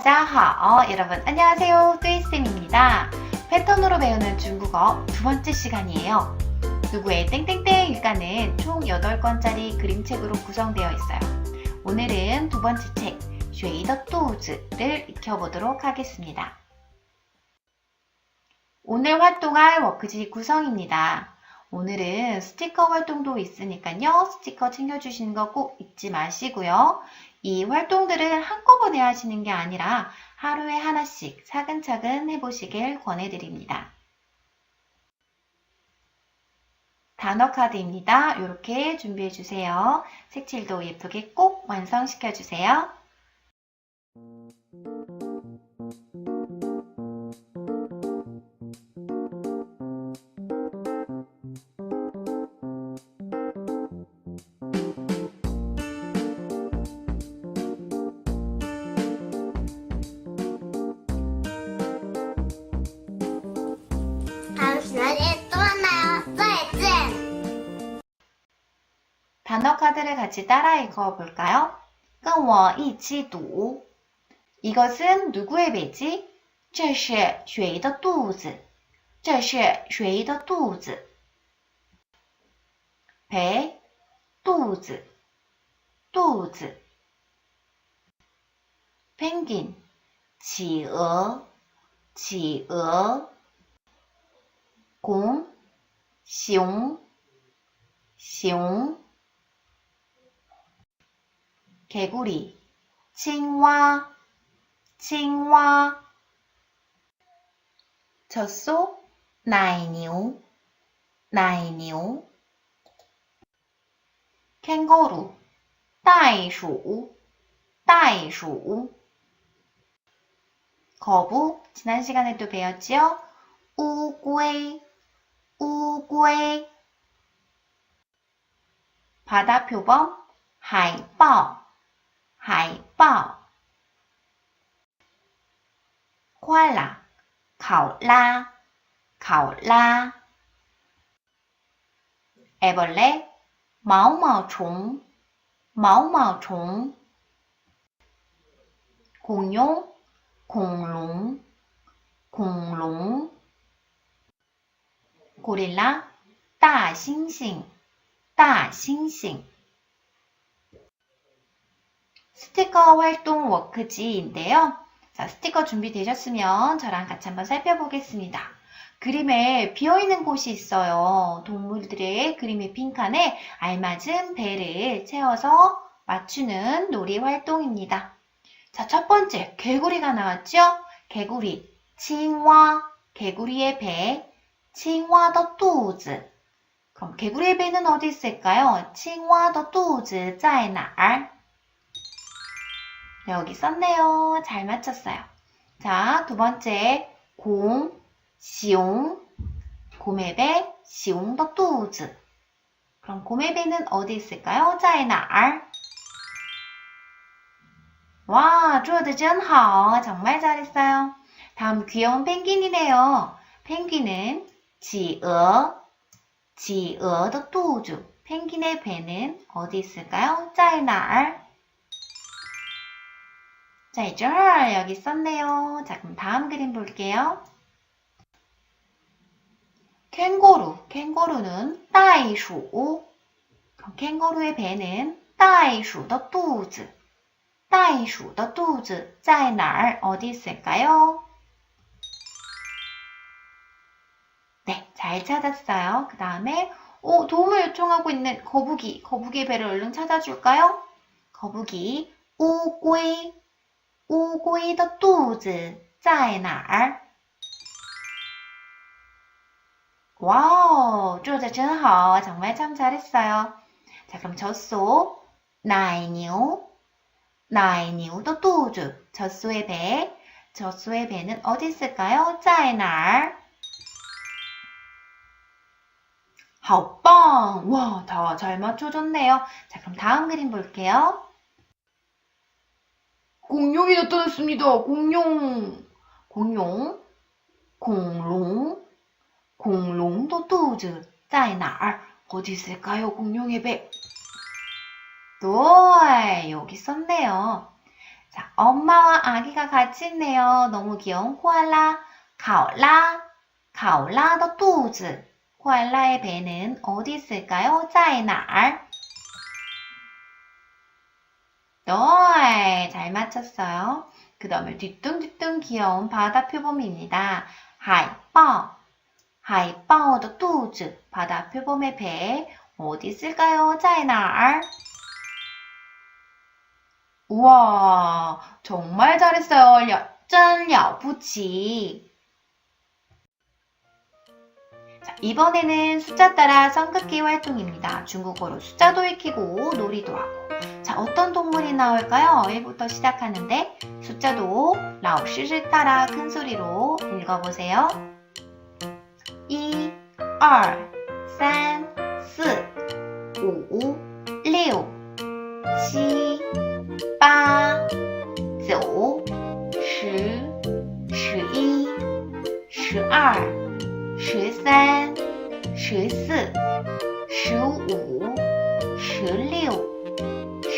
大家好 여러분 안녕하세요 뚜이쌤입니다 패턴으로 배우는 중국어 두 번째 시간이에요 누구의 땡땡땡 일가는 총 8권짜리 그림책으로 구성되어 있어요 오늘은 두 번째 책 쉐이더 또우즈를 익혀보도록 하겠습니다 오늘 활동할 워크지 구성입니다 오늘은 스티커 활동도 있으니까요 스티커 챙겨주시는 거 꼭 잊지 마시고요 이 활동들을 한꺼번에 하시는 게 아니라 하루에 하나씩 차근차근 해보시길 권해드립니다. 단어 카드입니다. 이렇게 준비해 주세요. 색칠도 예쁘게 꼭 완성시켜 주세요. 단어 카드를 같이 따라 읽어 볼까요? 跟我一起读. 이것은 누구의 배지? 这是谁的肚子?这是谁的肚子? 배, 肚子,肚子. 펭귄, 企鹅,企鹅. 공, 熊,熊. 개구리, 青蛙,青蛙. 젖소, 奶牛,奶牛. 캥거루, 袋鼠,袋鼠. 거북, 지난 시간에도 배웠지요? 우龟, 우龟. 바다 표범, 海豹, 海豹。哗啦考拉考拉。哎不对毛毛虫毛毛虫。恐龙恐龙恐龙。古力拉大猩猩大猩猩。 스티커 활동 워크지인데요. 자, 스티커 준비되셨으면 저랑 같이 한번 살펴보겠습니다. 그림에 비어있는 곳이 있어요. 동물들의 그림의 빈칸에 알맞은 배를 채워서 맞추는 놀이 활동입니다. 자, 첫 번째, 개구리가 나왔죠? 개구리, 칭화, 개구리의 배, 칭화 더 뚜즈. 그럼 개구리의 배는 어디 있을까요? 칭화 더 뚜즈 짜이나 알. 여기 썼네요. 잘 맞췄어요. 자, 두 번째. 곰, 시옹, 곰의 배, 시옹 더 뚜즈. 그럼 곰의 배는 어디 있을까요? 자에나 R. 와, 쪼드 젠하 정말 잘했어요. 다음 귀여운 펭귄이네요. 펭귄은 지어, 지어 더 뚜즈. 펭귄의 배는 어디 있을까요? 짜이나 R. 자, 이제 여기 썼네요. 자, 그럼 다음 그림 볼게요. 캥거루, 캥거루는 袋鼠. 그럼 캥거루의 배는 袋鼠的肚子.袋鼠的肚子在哪儿? 어디 있을까요? 네, 잘 찾았어요. 그 다음에 오, 도움을 요청하고 있는 거북이, 거북이의 배를 얼른 찾아줄까요? 거북이, 乌龟, 乌龟的肚子在哪儿? 와우, 做的真好. 정말 참 잘했어요. 자, 그럼 젖소, 奶牛,奶牛的肚子, 젖소의 배. 젖소의 배는 어디 있을까요? 在哪儿? 好棒! 와, 다 잘 맞춰줬네요. 자, 그럼 다음 그림 볼게요. 공룡이 나타났습니다. 공룡. 공룡. 공룡. 공룡도肚子在哪儿? 어디 있을까요? 공룡의 배. 네, 여기 썼네요. 자, 엄마와 아기가 같이 있네요. 너무 귀여운 코알라. 가올라, 가올라의 肚子. 코알라의 배는 어디 있을까요? 在哪儿? 네, 잘 맞췄어요. 그 다음에 뒤뚱뒤뚱 귀여운 바다 표범입니다. 하이뻐, 하이뻐의 肚子. 바다 표범의 배 어디 있을까요? 在哪儿? 우와, 정말 잘했어요. 야, 짠, 了不起. 자, 이번에는 숫자 따라 성극기 활동입니다. 중국어로 숫자도 익히고 놀이도 하고. 자, 어떤 동물이 나올까요? 1부터 시작하는데 숫자도 라오시를 따라 큰 소리로 읽어보세요. 1, 2, 3, 4, 5, 6, 7, 8, 9, 10, 11, 12, 13, 14, 15, 16,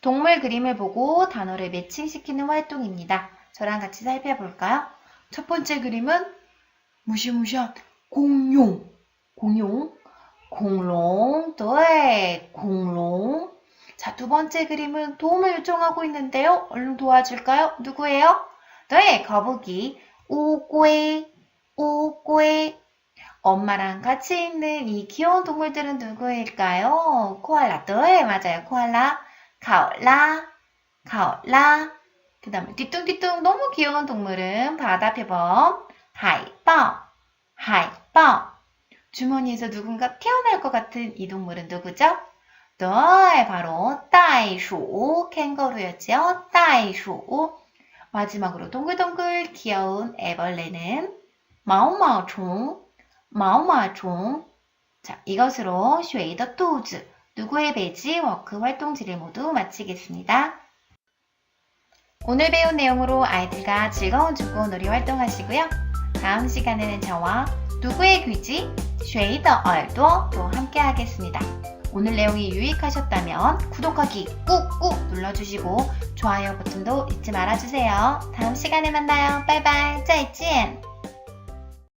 동물 그림을 보고 단어를 매칭시키는 활동입니다. 저랑 같이 살펴볼까요? 첫 번째 그림은 무시무시한 공룡, 공룡, 공룡, 对, 공룡. 자, 두 번째 그림은 도움을 요청하고 있는데요. 얼른 도와줄까요? 누구예요? 네, 거북이. 우꼬이, 우꼬이. 엄마랑 같이 있는 이 귀여운 동물들은 누구일까요? 코알라. 네, 맞아요. 코알라. 가올라, 가올라. 그 다음에 뒤뚱뒤뚱 너무 귀여운 동물은 바다 표범, 하이뻐, 하이뻐. 주머니에서 누군가 태어날 것 같은 이 동물은 누구죠? 네, 바로 따이슈, 캥거루였지요. 따이슈. 마지막으로 동글동글 귀여운 애벌레는 마오마오총, 마오마오총. 자, 이것으로 쉐이더 토즈. 누구의 배지 워크 활동지를 모두 마치겠습니다. 오늘 배운 내용으로 아이들과 즐거운 축구 놀이 활동하시고요. 다음 시간에는 저와 누구의 귀지 쉐이더 얼도 또 함께 하겠습니다. 오늘 내용이 유익하셨다면 구독하기 꾹꾹 눌러주시고 좋아요 버튼도 잊지 말아주세요. 다음 시간에 만나요. 빠이빠이 짜이찐